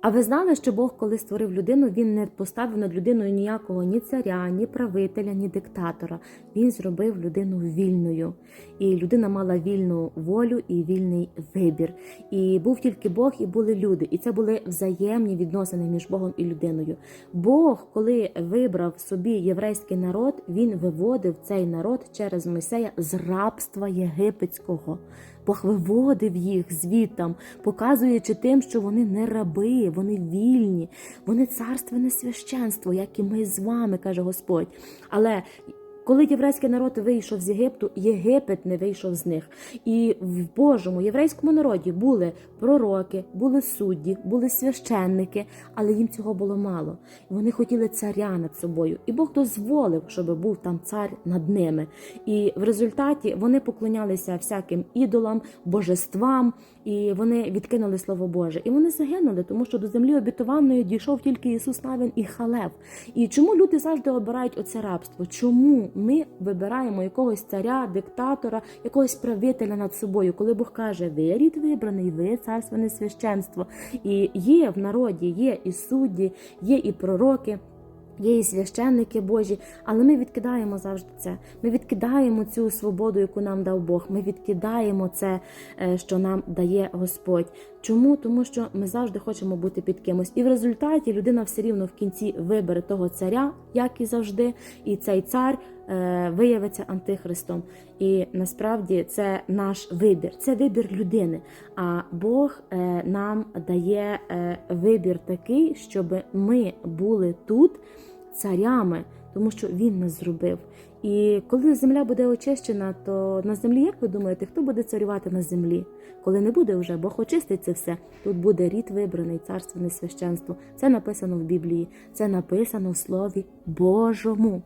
А ви знали, що Бог, коли створив людину, він не поставив над людиною ніякого ні царя, ні правителя, ні диктатора. Він зробив людину вільною. І людина мала вільну волю і вільний вибір. І був тільки Бог, і були люди. І це були взаємні відносини між Богом і людиною. Бог, коли вибрав собі єврейський народ, він виводив цей народ через Мойсея з рабства єгипетського. Бог виводив їх звідтам, показуючи тим, що вони не раби, вони вільні, вони царственне священство, як і ми з вами, каже Господь. Але коли єврейський народ вийшов з Єгипту, Єгипет не вийшов з них. І в Божому єврейському народі були пророки, були судді, були священники, але їм цього було мало. Вони хотіли царя над собою, і Бог дозволив, щоб був там цар над ними. І в результаті вони поклонялися всяким ідолам, божествам, і вони відкинули слово Боже. І вони загинули, тому що до землі обітованої дійшов тільки Ісус Навин і Халев. І чому люди завжди обирають оце рабство? Чому ми вибираємо якогось царя, диктатора, якогось правителя над собою, коли Бог каже, ви рід вибраний, ви царственне священство. І є в народі, є і судді, є і пророки. Є і священники Божі, але ми відкидаємо завжди це. Ми відкидаємо цю свободу, яку нам дав Бог. Ми відкидаємо це, е, що нам дає Господь. Чому? Тому що ми завжди хочемо бути під кимось. І в результаті людина все рівно в кінці вибере того царя, як і завжди, і цей цар виявиться антихристом. І насправді це наш вибір, це вибір людини. А Бог е, нам дає е, вибір такий, щоб ми були тут царями, тому що він нас зробив. І коли земля буде очищена, то на землі, як ви думаєте, хто буде царювати на землі? Коли не буде вже, Бог очистить це все. Тут буде рід вибраний, царственне священство. Це написано в Біблії, це написано в Слові Божому.